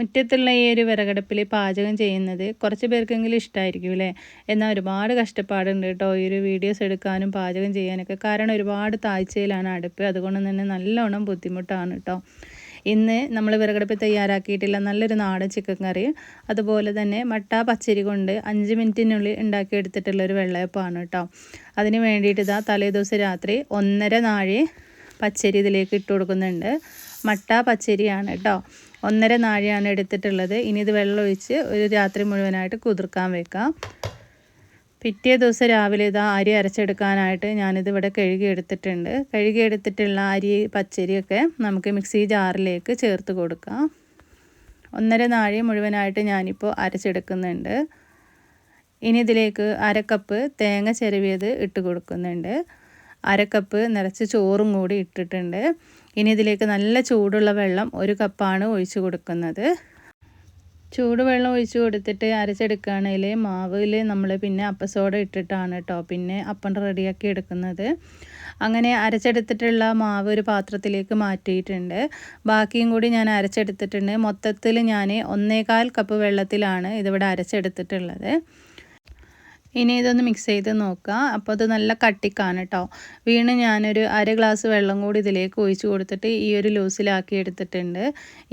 മുറ്റത്തുള്ള ഈ ഒരു വിറകടുപ്പിൽ പാചകം ചെയ്യുന്നത് കുറച്ച് പേർക്കെങ്കിലും ഇഷ്ടമായിരിക്കും അല്ലേ? എന്നാൽ ഒരുപാട് കഷ്ടപ്പാടുണ്ട് കേട്ടോ ഈ ഒരു വീഡിയോസ് എടുക്കാനും പാചകം ചെയ്യാനൊക്കെ. കാരണം ഒരുപാട് താഴ്ചയിലാണ് അടുപ്പ്. അതുകൊണ്ട് തന്നെ നല്ലോണം ബുദ്ധിമുട്ടാണ് കേട്ടോ. ഇന്ന് നമ്മൾ വിറകടുപ്പ് തയ്യാറാക്കിയിട്ടില്ല. നല്ലൊരു നാടൻ ചിക്കൻ കറി. അതുപോലെ തന്നെ മട്ട പച്ചരി കൊണ്ട് അഞ്ച് മിനിറ്റിനുള്ളിൽ ഉണ്ടാക്കിയെടുത്തിട്ടുള്ള ഒരു വെള്ളയപ്പമാണ് കേട്ടോ. അതിന് വേണ്ടിയിട്ട് ഇതാ തലേദിവസം രാത്രി ഒന്നര നാഴി പച്ചരി ഇതിലേക്ക് ഇട്ട് കൊടുക്കുന്നുണ്ട്. മട്ട പച്ചരിയാണ് കേട്ടോ ഒന്നര നാഴിയാണ് എടുത്തിട്ടുള്ളത്. ഇനി ഇത് വെള്ളമൊഴിച്ച് ഒരു രാത്രി മുഴുവനായിട്ട് കുതിർക്കാൻ വെക്കാം. പിറ്റേ ദിവസം രാവിലെ ഇതാ അരി അരച്ചെടുക്കാനായിട്ട് ഞാനിത് ഇവിടെ കഴുകി എടുത്തിട്ടുണ്ട് കഴുകി എടുത്തിട്ടുള്ള അരി പച്ചരിയൊക്കെ നമുക്ക് മിക്സി ജാറിലേക്ക് ചേർത്ത് കൊടുക്കാം. ഒന്നര നാഴി മുഴുവനായിട്ട് ഞാനിപ്പോൾ അരച്ചെടുക്കുന്നുണ്ട്. ഇനി ഇതിലേക്ക് അരക്കപ്പ് തേങ്ങ ചിരവിയത് ഇട്ട് കൊടുക്കുന്നുണ്ട്. അരക്കപ്പ് നിറച്ച് ചോറും കൂടി ഇട്ടിട്ടുണ്ട്. ഇനി ഇതിലേക്ക് നല്ല ചൂടുള്ള വെള്ളം ഒരു കപ്പാണ് ഒഴിച്ചു കൊടുക്കുന്നത്. ചൂടുവെള്ളം ഒഴിച്ചു കൊടുത്തിട്ട് അരച്ചെടുക്കുകയാണെങ്കിൽ മാവിൽ നമ്മൾ പിന്നെ അപ്പസോഡ ഇട്ടിട്ടാണ് കേട്ടോ പിന്നെ അപ്പം റെഡിയാക്കി എടുക്കുന്നത്. അങ്ങനെ അരച്ചെടുത്തിട്ടുള്ള മാവ് ഒരു പാത്രത്തിലേക്ക് മാറ്റിയിട്ടുണ്ട്. ബാക്കിയും കൂടി ഞാൻ അരച്ചെടുത്തിട്ടുണ്ട്. മൊത്തത്തിൽ ഞാൻ ഒന്നേകാൽ കപ്പ് വെള്ളത്തിലാണ് ഇതിവിടെ അരച്ചെടുത്തിട്ടുള്ളത്. ഇനി ഇതൊന്ന് മിക്സ് ചെയ്ത് നോക്കുക അപ്പോൾ അത് നല്ല കട്ടിക്കാണ് കേട്ടോ വീണ് ഞാനൊരു അര ഗ്ലാസ് വെള്ളം കൂടി ഇതിലേക്ക് ഒഴിച്ച് കൊടുത്തിട്ട് ഈ ഒരു ലൂസിലാക്കി എടുത്തിട്ടുണ്ട്.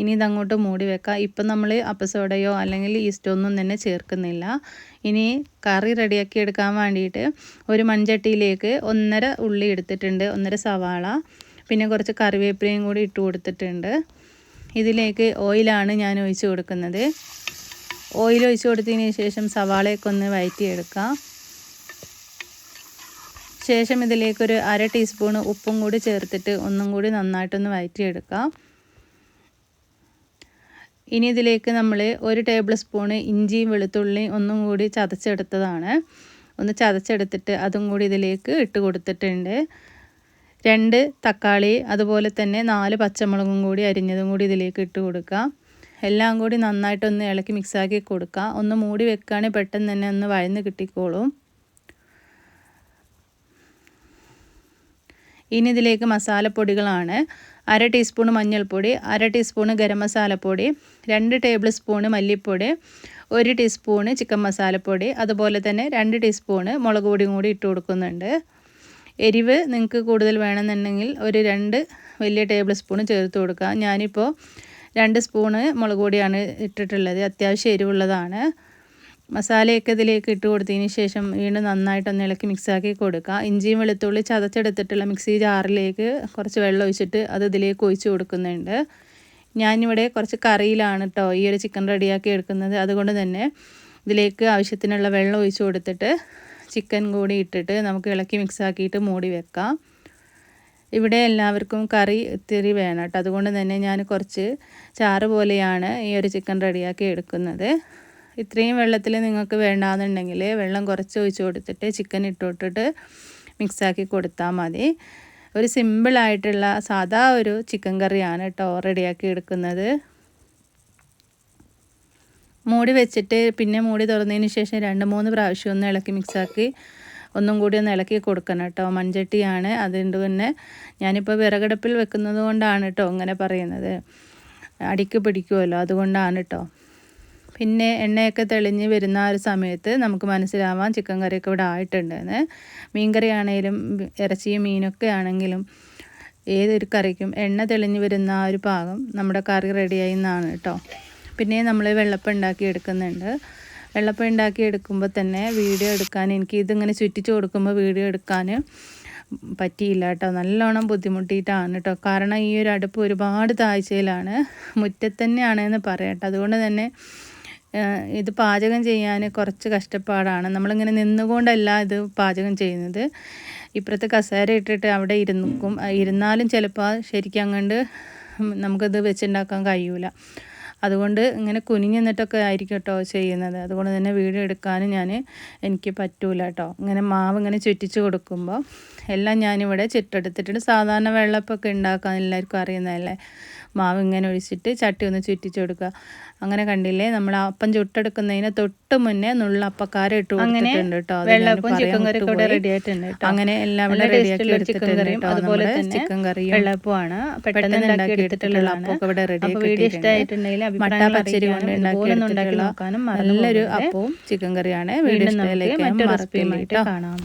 ഇനി ഇതങ്ങോട്ട് മൂടി വെക്കാം. ഇപ്പം നമ്മൾ അപ്പസോഡയോ അല്ലെങ്കിൽ ഈസ്റ്റോ ഒന്നും തന്നെ ചേർക്കുന്നില്ല. ഇനി കറി റെഡിയാക്കി എടുക്കാൻ വേണ്ടിയിട്ട് ഒരു മൺചട്ടിയിലേക്ക് ഒന്നര ഉള്ളി എടുത്തിട്ടുണ്ട്. ഒന്നര സവാള. പിന്നെ കുറച്ച് കറിവേപ്പിലയും കൂടി ഇട്ട് കൊടുത്തിട്ടുണ്ട്. ഇതിലേക്ക് ഓയിലാണ് ഞാൻ ഒഴിച്ച് കൊടുക്കുന്നത്. ഓയിൽ ഒഴിച്ച് കൊടുത്തതിന് ശേഷം സവാളയൊക്കെ ഒന്ന് വഴറ്റിയെടുക്കാം. ശേഷം ഇതിലേക്കൊരു അര ടീസ്പൂൺ ഉപ്പും കൂടി ചേർത്തിട്ട് ഒന്നും കൂടി നന്നായിട്ടൊന്ന് വഴറ്റിയെടുക്കാം. ഇനി ഇതിലേക്ക് നമ്മൾ ഒരു ടേബിൾ സ്പൂണ് ഇഞ്ചിയും വെളുത്തുള്ളിയും ഒന്നും കൂടി ചതച്ചെടുത്തതാണ്. ഒന്ന് ചതച്ചെടുത്തിട്ട് അതും കൂടി ഇതിലേക്ക് ഇട്ട് കൊടുത്തിട്ടുണ്ട്. രണ്ട് തക്കാളി അതുപോലെ തന്നെ നാല് പച്ചമുളകും കൂടി അരിഞ്ഞതും കൂടി ഇതിലേക്ക് ഇട്ട് കൊടുക്കാം. എല്ലാം കൂടി നന്നായിട്ടൊന്ന് ഇളക്കി മിക്സാക്കി കൊടുക്കുക ഒന്ന് മൂടി വെക്കുകയാണെങ്കിൽ പെട്ടെന്ന് തന്നെ ഒന്ന് വഴന്ന് കിട്ടിക്കോളും. ഇനി ഇതിലേക്ക് മസാലപ്പൊടികളാണ്. അര ടീസ്പൂൺ മഞ്ഞൾപ്പൊടി അര ടീസ്പൂൺ ഗരം മസാലപ്പൊടി രണ്ട് ടേബിൾ സ്പൂണ് മല്ലിപ്പൊടി ഒരു ടീസ്പൂണ് ചിക്കൻ മസാലപ്പൊടി അതുപോലെ തന്നെ രണ്ട് ടീസ്പൂണ് മുളക് പൊടിയും കൂടി ഇട്ട് കൊടുക്കുന്നുണ്ട്. എരിവ് നിങ്ങൾക്ക് കൂടുതൽ വേണമെന്നുണ്ടെങ്കിൽ ഒരു രണ്ട് വലിയ ടേബിൾ സ്പൂൺ ചേർത്ത് കൊടുക്കുക ഞാനിപ്പോൾ രണ്ട് സ്പൂണ് മുളക് പൊടിയാണ് ഇട്ടിട്ടുള്ളത്. അത്യാവശ്യം എരിവുള്ളതാണ്. മസാലയൊക്കെ ഇതിലേക്ക് ഇട്ട് കൊടുത്തതിന് ശേഷം വീണ്ടും നന്നായിട്ടൊന്ന് ഇളക്കി മിക്സാക്കി കൊടുക്കുക. ഇഞ്ചിയും വെളുത്തുള്ളി ചതച്ചെടുത്തിട്ടുള്ള മിക്സി ജാറിലേക്ക് കുറച്ച് വെള്ളം ഒഴിച്ചിട്ട് അത് ഇതിലേക്ക് ഒഴിച്ച് കൊടുക്കുന്നുണ്ട്. ഞാനിവിടെ കുറച്ച് കറിയിലാണ് കേട്ടോ ഈ ഒരു ചിക്കൻ റെഡിയാക്കി എടുക്കുന്നത്. അതുകൊണ്ട് തന്നെ ഇതിലേക്ക് ആവശ്യത്തിനുള്ള വെള്ളം ഒഴിച്ച് കൊടുത്തിട്ട് ചിക്കൻ കൂടി ഇട്ടിട്ട് നമുക്ക് ഇളക്കി മിക്സാക്കിയിട്ട് മൂടി വെക്കാം. ഇവിടെ എല്ലാവർക്കും കറി ഇത്തിരി വേണം കേട്ടോ. അതുകൊണ്ട് തന്നെ ഞാൻ കുറച്ച് ചാറ് പോലെയാണ് ഈ ഒരു ചിക്കൻ റെഡിയാക്കി എടുക്കുന്നത്. ഇത്രയും വെള്ളത്തിൽ നിങ്ങൾക്ക് വേണ്ടാന്നുണ്ടെങ്കിൽ വെള്ളം കുറച്ച് ഒഴിച്ച് കൊടുത്തിട്ട് ചിക്കൻ ഇട്ടിട്ടിട്ട് മിക്സാക്കി കൊടുത്താൽ മതി. ഒരു സിമ്പിളായിട്ടുള്ള സാധാ ഒരു ചിക്കൻ കറിയാണ് കേട്ടോ റെഡിയാക്കി എടുക്കുന്നത്. മൂടി വെച്ചിട്ട് പിന്നെ മൂടി തുറന്നതിന് ശേഷം രണ്ട് മൂന്ന് പ്രാവശ്യം ഒന്ന് ഇളക്കി മിക്സാക്കി ഒന്നും കൂടി ഒന്ന് ഇളക്കി കൊടുക്കണം കേട്ടോ. മൺചട്ടിയാണ്. അതുകൊണ്ട് തന്നെ ഞാനിപ്പോൾ വിറകടുപ്പിൽ വെക്കുന്നത് കൊണ്ടാണ് കേട്ടോ അങ്ങനെ പറയുന്നത്. അടിക്ക് പിടിക്കുമല്ലോ അതുകൊണ്ടാണ് കേട്ടോ. പിന്നെ എണ്ണയൊക്കെ തെളിഞ്ഞ് വരുന്ന ആ ഒരു സമയത്ത് നമുക്ക് മനസ്സിലാവാം ചിക്കൻ കറിയൊക്കെ ഇവിടെ ആയിട്ടുണ്ടെന്ന്. മീൻ കറി ആണെങ്കിലും ഇറച്ചിയും മീനൊക്കെ ആണെങ്കിലും ഏതൊരു കറിക്കും എണ്ണ തെളിഞ്ഞ് വരുന്ന ആ ഒരു പാകം നമ്മുടെ കറി റെഡിയായി എന്നാണ് കേട്ടോ. പിന്നെ നമ്മൾ വെള്ളപ്പം ഉണ്ടാക്കി എടുക്കുന്നുണ്ട്. വെള്ളപ്പം ഉണ്ടാക്കി എടുക്കുമ്പോൾ തന്നെ വീഡിയോ എടുക്കാൻ എനിക്ക് ഇതിങ്ങനെ ചുറ്റിച്ച് കൊടുക്കുമ്പോൾ വീഡിയോ എടുക്കാൻ പറ്റിയില്ല കേട്ടോ. നല്ലോണം ബുദ്ധിമുട്ടിയിട്ടാണ് കേട്ടോ. കാരണം ഈ ഒരു അടുപ്പ് ഒരുപാട് താഴ്ചയിലാണ്. മുറ്റത്തന്നെയാണെന്ന് തന്നെയാണെന്ന് പറയട്ടെ അതുകൊണ്ട് തന്നെ ഇത് പാചകം ചെയ്യാൻ കുറച്ച് കഷ്ടപ്പാടാണ്. നമ്മളിങ്ങനെ നിന്നുകൊണ്ടല്ല ഇത് പാചകം ചെയ്യുന്നത്. ഇപ്പുറത്ത് കസേര ഇട്ടിട്ട് അവിടെ ഇരുന്നിക്കും ഇരുന്നാലും ചിലപ്പോൾ ശരിക്കും അങ്ങോട്ട് നമുക്കത് വെച്ചുണ്ടാക്കാൻ കഴിയൂല. അതുകൊണ്ട് ഇങ്ങനെ കുനിഞ്ഞു നിന്നിട്ടൊക്കെ ആയിരിക്കും കേട്ടോ ചെയ്യുന്നത്. അതുകൊണ്ട് തന്നെ വീഡിയോ എടുക്കാനും ഞാൻ എനിക്ക് പറ്റൂല കേട്ടോ. ഇങ്ങനെ മാവ് ഇങ്ങനെ ചുറ്റിച്ച് കൊടുക്കുമ്പോൾ എല്ലാം ഞാനിവിടെ ചിട്ടെടുത്തിട്ടുണ്ട്. സാധാരണ വെള്ളപ്പൊക്കെ ഉണ്ടാക്കാൻ എല്ലാവർക്കും അറിയുന്നതല്ലേ? മാവ് ഇങ്ങനെ ഒഴിച്ചിട്ട് ചട്ടി ഒന്ന് ചുറ്റിച്ചു കൊടുക്കുക. അങ്ങനെ കണ്ടില്ലേ? നമ്മൾ അപ്പം ചുട്ടെടുക്കുന്നതിന് തൊട്ട് മുന്നേ നുള്ള അപ്പക്കാരം ഇട്ട് കൊടുത്തിട്ടുണ്ട് കേട്ടോ. അങ്ങനെ എല്ലാം ഇവിടെ റെഡിയാക്കി എടുത്തിട്ടുണ്ട് അതുപോലെ തന്നെ ചിക്കൻ കറിയും വെള്ളയപ്പമാണ് പെട്ടെന്ന് ഉണ്ടാക്കി എടുത്തിട്ടുള്ള എടുത്തിട്ടുള്ള ഇവിടെ റെഡി ഇഷ്ടമായിട്ടുണ്ടെങ്കിൽ മട്ട പച്ചരി കൊണ്ട് ഉണ്ടാക്കി നല്ലൊരു അപ്പവും ചിക്കൻ കറിയാണ്. വീഡിയോ റെസിപ്പിയുമായിട്ട് കാണാം.